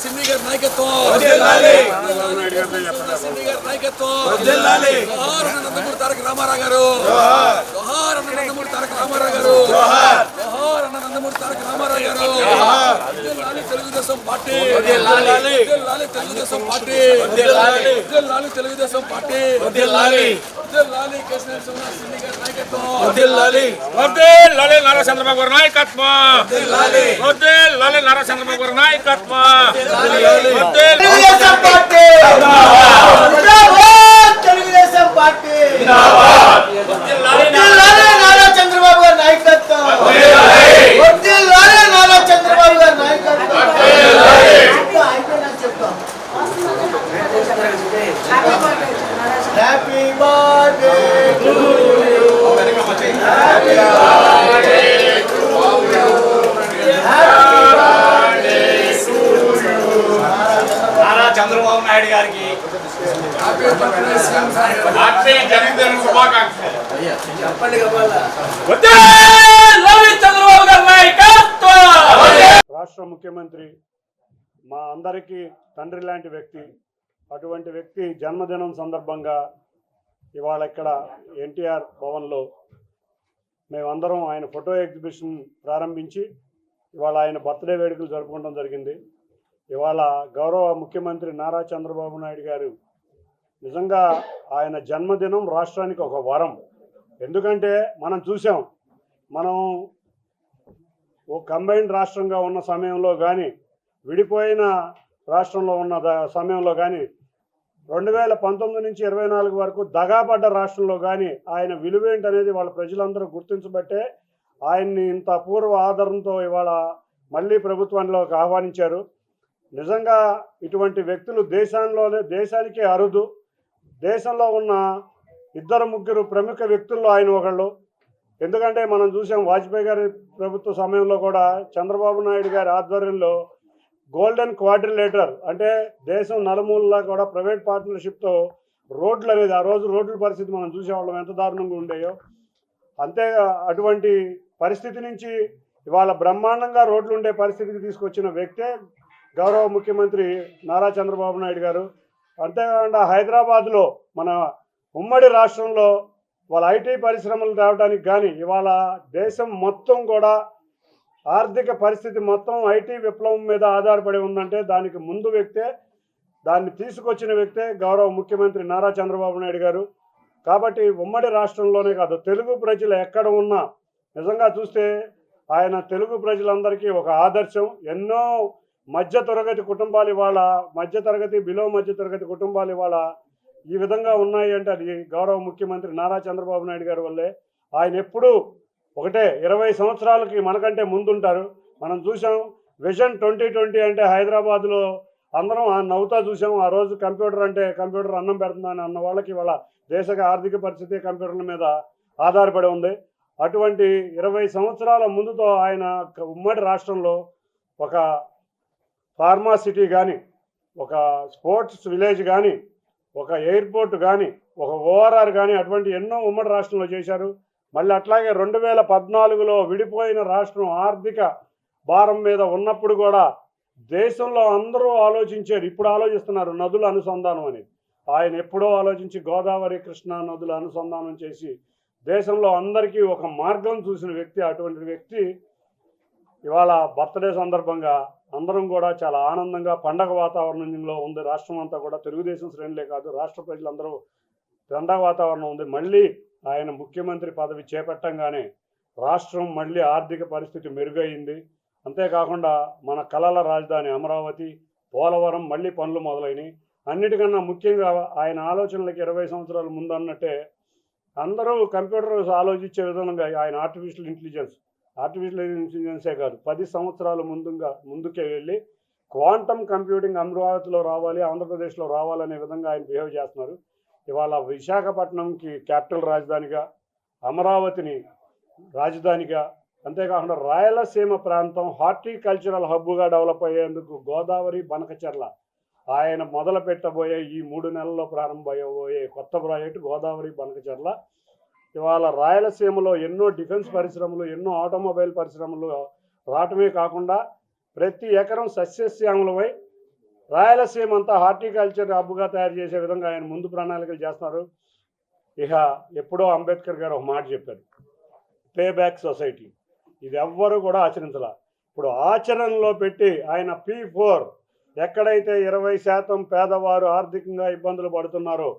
సింధి గారి నాయకత్వం సింధి గారి నాయకత్వం తారక రామారావు గారు. తారక రామారావు గారు. నందమూరి తారక రామారావు గారు. వర్ధిల్లాలి తెలుగుదేశం పార్టీ. వర్ధిల్లాలి తెలుగుదేశం పార్టీ. వర్ధిల్లాలి తెలుగుదేశం పార్టీ. వర్ధిల్లాలి కేసీఆర్ శివరాజ్ సింధి గారి నాయకత్వం. వర్ధిల్లాలి నారా చంద్రబాబు గారి నాయకత్వం. వర్ధిల్లాలి నారా చంద్రబాబు గారి నాయకత్వం. చంద్రబాబు నాయుడు గారికి. రాష్ట్ర ముఖ్యమంత్రి మా అందరికీ తండ్రి లాంటి వ్యక్తి అటువంటి వ్యక్తి జన్మదినం సందర్భంగా ఇవాళ ఇక్కడ ఎన్టీఆర్ భవన్లో మేమందరం ఆయన ఫోటో ఎగ్జిబిషన్ ప్రారంభించి ఇవాళ ఆయన బర్త్డే వేడుకలు జరుపుకోవడం జరిగింది. ఇవాళ గౌరవ ముఖ్యమంత్రి నారా చంద్రబాబు నాయుడు గారు నిజంగా ఆయన జన్మదినం రాష్ట్రానికి ఒక వరం. ఎందుకంటే మనం చూసాం మనం ఓ కంబైన్డ్ రాష్ట్రంగా ఉన్న సమయంలో కానీ విడిపోయిన రాష్ట్రంలో ఉన్న సమయంలో కానీ రెండు వేల పంతొమ్మిది నుంచి ఇరవై నాలుగు వరకు దగాపడ్డ రాష్ట్రంలో కానీ ఆయన విలువేంటనేది వాళ్ళ ప్రజలందరూ గుర్తించబట్టే ఆయన్ని ఇంత పూర్వ ఆదరణతో ఇవాళ మళ్ళీ ప్రభుత్వంలోకి ఆహ్వానించారు. నిజంగా ఇటువంటి వ్యక్తులు దేశంలోనే దేశానికే అరుదు. దేశంలో ఉన్న ఇద్దరు ముగ్గురు ప్రముఖ వ్యక్తుల్లో ఆయన ఒకళ్ళు. ఎందుకంటే మనం చూసాం వాజ్పేయి గారి ప్రభుత్వ సమయంలో కూడా చంద్రబాబు నాయుడు గారి ఆధ్వర్యంలో గోల్డెన్ క్వాడ్రిలేటర్ అంటే దేశం నలుమూలలా కూడా ప్రైవేట్ పార్ట్నర్షిప్తో రోడ్లు అనేది ఆ రోజు రోడ్ల పరిస్థితి మనం చూసేవాళ్ళం ఎంత దారుణంగా ఉండేయో. అంతే అటువంటి పరిస్థితి నుంచి ఇవాళ బ్రహ్మాండంగా రోడ్లు ఉండే పరిస్థితికి తీసుకొచ్చిన వ్యక్తే గౌరవ ముఖ్యమంత్రి నారా చంద్రబాబు నాయుడు గారు. అంతేకాకుండా హైదరాబాద్లో మన ఉమ్మడి రాష్ట్రంలో వాళ్ళ ఐటీ పరిశ్రమలు తేవడానికి కానీ ఇవాళ దేశం మొత్తం కూడా ఆర్థిక పరిస్థితి మొత్తం ఐటీ విప్లవం మీద ఆధారపడి ఉందంటే దానికి ముందు వ్యక్తే దాన్ని తీసుకొచ్చిన వ్యక్తే గౌరవ ముఖ్యమంత్రి నారా చంద్రబాబు నాయుడు గారు. కాబట్టి ఉమ్మడి రాష్ట్రంలోనే కాదు తెలుగు ప్రజలు ఎక్కడ ఉన్నా నిజంగా చూస్తే ఆయన తెలుగు ప్రజలందరికీ ఒక ఆదర్శం. ఎన్నో మధ్య తరగతి కుటుంబాలు ఇవాళ మధ్య తరగతి బిలో మధ్య తరగతి కుటుంబాలు ఇవాళ ఈ విధంగా ఉన్నాయి అంటే అది గౌరవ ముఖ్యమంత్రి నారా చంద్రబాబు నాయుడు గారి వల్లే. ఆయన ఎప్పుడూ ఒకటే ఇరవై సంవత్సరాలకి మనకంటే ముందుంటారు. మనం చూసాం విజన్ ట్వంటీ ట్వంటీ అంటే హైదరాబాద్లో అందరం ఆ నవ్వుతా చూసాం ఆ రోజు కంప్యూటర్ అంటే కంప్యూటర్ అన్నం పెడుతుందని అన్న వాళ్ళకి వాళ్ళ దేశ ఆర్థిక పరిస్థితి కంప్యూటర్ల మీద ఆధారపడి ఉంది. అటువంటి ఇరవై సంవత్సరాల ముందుతో ఆయన ఉమ్మడి రాష్ట్రంలో ఒక ఫార్మా సిటీ కానీ ఒక స్పోర్ట్స్ విలేజ్ కానీ ఒక ఎయిర్పోర్ట్ కానీ ఒక ఓఆర్ఆర్ కానీ అటువంటి ఎన్నో ఉమ్మడి రాష్ట్రంలో చేశారు. మళ్ళీ అట్లాగే రెండు వేల పద్నాలుగులో విడిపోయిన రాష్ట్రం ఆర్థిక భారం మీద ఉన్నప్పుడు కూడా దేశంలో అందరూ ఆలోచించారు ఇప్పుడు ఆలోచిస్తున్నారు నదుల అనుసంధానం అని. ఆయన ఎప్పుడో ఆలోచించి గోదావరి కృష్ణా నదుల అనుసంధానం చేసి దేశంలో అందరికీ ఒక మార్గం చూసిన వ్యక్తి అటువంటి వ్యక్తి ఇవాళ బర్త్డే సందర్భంగా అందరం కూడా చాలా ఆనందంగా పండగ వాతావరణంలో ఉంది. రాష్ట్రం అంతా కూడా తెలుగుదేశం శ్రేణులే కాదు రాష్ట్ర ప్రజలందరూ పండగ వాతావరణం ఉంది. మళ్ళీ ఆయన ముఖ్యమంత్రి పదవి చేపట్టంగానే రాష్ట్రం మళ్ళీ ఆర్థిక పరిస్థితి మెరుగైంది. అంతేకాకుండా మన కళల రాజధాని అమరావతి పోలవరం మళ్ళీ పనులు మొదలైనవి అన్నిటికన్నా ముఖ్యంగా ఆయన ఆలోచనలకు ఇరవై సంవత్సరాల ముందు అన్నట్టే అందరూ కంప్యూటర్ ఆలోచించే విధంగా ఆయన ఆర్టిఫిషియల్ ఇంటెలిజెన్స్ ఆర్టిఫిషియల్ ఇంటెలిజెన్సే కాదు. పది సంవత్సరాల ముందుగా ముందుకే వెళ్ళి క్వాంటమ్ కంప్యూటింగ్ అమరావతిలో రావాలి ఆంధ్రప్రదేశ్లో రావాలనే విధంగా ఆయన బిహేవ్ చేస్తున్నారు. ఇవాళ విశాఖపట్నంకి క్యాపిటల్ రాజధానిగా అమరావతిని రాజధానిగా అంతేకాకుండా రాయలసీమ ప్రాంతం హార్టికల్చరల్ హబ్గా డెవలప్ అయ్యేందుకు గోదావరి బనకచెర్ల ఆయన మొదలు పెట్టబోయే ఈ మూడు నెలల్లో ప్రారంభమయ్యబోయే కొత్త ప్రాజెక్టు గోదావరి బనకచెర్ల. ఇవాళ రాయలసీమలో ఎన్నో డిఫెన్స్ పరిశ్రమలు ఎన్నో ఆటోమొబైల్ పరిశ్రమలు రావటమే కాకుండా ప్రతి ఎకరం సస్యశ్యామలమై రాయలసీమ అంతా హార్టికల్చర్ హబ్గా తయారు చేసే విధంగా ఆయన ముందు ప్రణాళికలు చేస్తున్నారు. ఇక ఎప్పుడో అంబేద్కర్ గారు ఒక మాట చెప్పారు. పే బ్యాక్ సొసైటీ ఇది ఎవ్వరు కూడా ఆచరించాల. ఇప్పుడు ఆచరణలో పెట్టి ఆయన పీ ఫోర్ ఎక్కడైతే ఇరవై శాతం పేదవారు ఆర్థికంగా ఇబ్బందులు పడుతున్నారో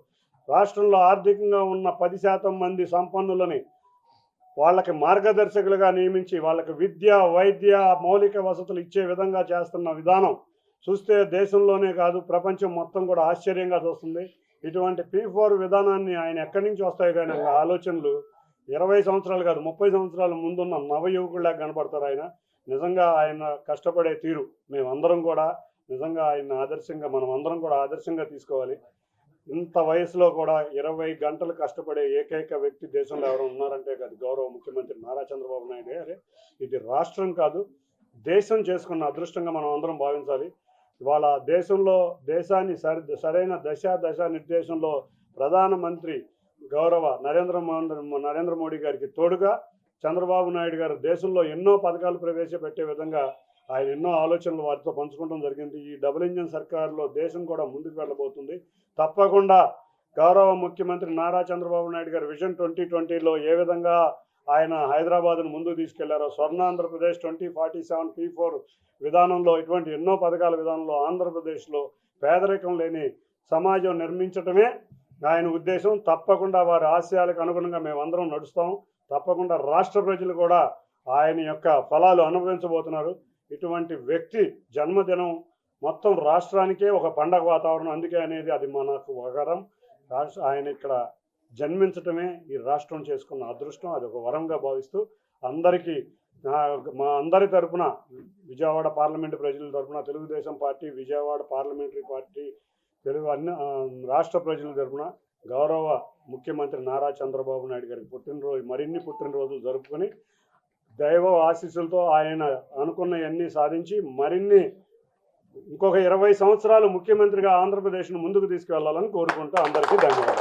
రాష్ట్రంలో ఆర్థికంగా ఉన్న పది శాతం మంది సంపన్నులని వాళ్ళకి మార్గదర్శకులుగా నియమించి వాళ్ళకి విద్య వైద్య మౌలిక వసతులు ఇచ్చే విధంగా చేస్తున్న విధానం చూస్తే దేశంలోనే కాదు ప్రపంచం మొత్తం కూడా ఆశ్చర్యంగా చూస్తుంది. ఇటువంటి పీ ఫోర్ విధానాన్ని ఆయన ఎక్కడి నుంచి వస్తాయి కానీ ఆలోచనలు ఇరవై సంవత్సరాలు కాదు ముప్పై సంవత్సరాల ముందున్న నవయువకుల్లా కనపడతారు ఆయన. నిజంగా ఆయన కష్టపడే తీరు మేమందరం కూడా నిజంగా ఆయన ఆదర్శంగా మనం అందరం కూడా ఆదర్శంగా తీసుకోవాలి. ఇంత వయసులో కూడా ఇరవై గంటలు కష్టపడే ఏకైక వ్యక్తి దేశంలో ఎవరు ఉన్నారంటే కాదు గౌరవ ముఖ్యమంత్రి నారా చంద్రబాబు నాయుడు గారే. ఇది రాష్ట్రం కాదు దేశం చేసుకున్న అదృష్టంగా మనం అందరం భావించాలి. ఇవాళ దేశంలో దేశాన్ని సరి సరైన దశ దశ నిర్దేశంలో ప్రధానమంత్రి గౌరవ నరేంద్ర నరేంద్ర మోడీ గారికి తోడుగా చంద్రబాబు నాయుడు గారు దేశంలో ఎన్నో పథకాలు ప్రవేశపెట్టే విధంగా ఆయన ఎన్నో ఆలోచనలు వారితో పంచుకోవడం జరిగింది. ఈ డబుల్ ఇంజన్ సర్కారులో దేశం కూడా ముందుకు వెళ్ళబోతుంది. తప్పకుండా గౌరవ ముఖ్యమంత్రి నారా చంద్రబాబు నాయుడు గారు విజన్ ట్వంటీ ట్వంటీలో ఏ విధంగా ఆయన హైదరాబాద్ను ముందుకు తీసుకెళ్ళారో Swarna Andhra Pradesh twenty forty seven P four విధానంలో ఇటువంటి ఎన్నో పథకాల విధానంలో ఆంధ్రప్రదేశ్లో పేదరికం లేని సమాజం నిర్మించటమే ఆయన ఉద్దేశం. తప్పకుండా వారి ఆశయాలకు అనుగుణంగా మేమందరం నడుస్తాం. తప్పకుండా రాష్ట్ర ప్రజలు కూడా ఆయన యొక్క ఫలాలు అనుభవించబోతున్నారు. ఇటువంటి వ్యక్తి జన్మదినం మొత్తం రాష్ట్రానికే ఒక పండగ వాతావరణం. అందుకే అనేది అది మనకు వగరం. రాష్ట్ర ఆయన ఇక్కడ జన్మించటమే ఈ రాష్ట్రం చేసుకున్న అదృష్టం. అది ఒక వరంగా భావిస్తూ అందరికీ మా అందరి తరపున విజయవాడ పార్లమెంటు ప్రజల తరపున Telugu Desam party Vijayawada parliamentary party Telugu అన్ని రాష్ట్ర ప్రజల తరఫున గౌరవ ముఖ్యమంత్రి నారా చంద్రబాబు నాయుడు గారికి పుట్టినరోజు మరిన్ని పుట్టినరోజులు జరుపుకొని దైవ ఆశీస్సులతో ఆయన అనుకున్నవన్నీ సాధించి మరిన్ని ఇంకొక ఇరవై సంవత్సరాలు ముఖ్యమంత్రిగా ఆంధ్రప్రదేశ్ను ముందుకు తీసుకువెళ్ళాలని కోరుకుంటూ అందరికీ ధన్యవాదాలు.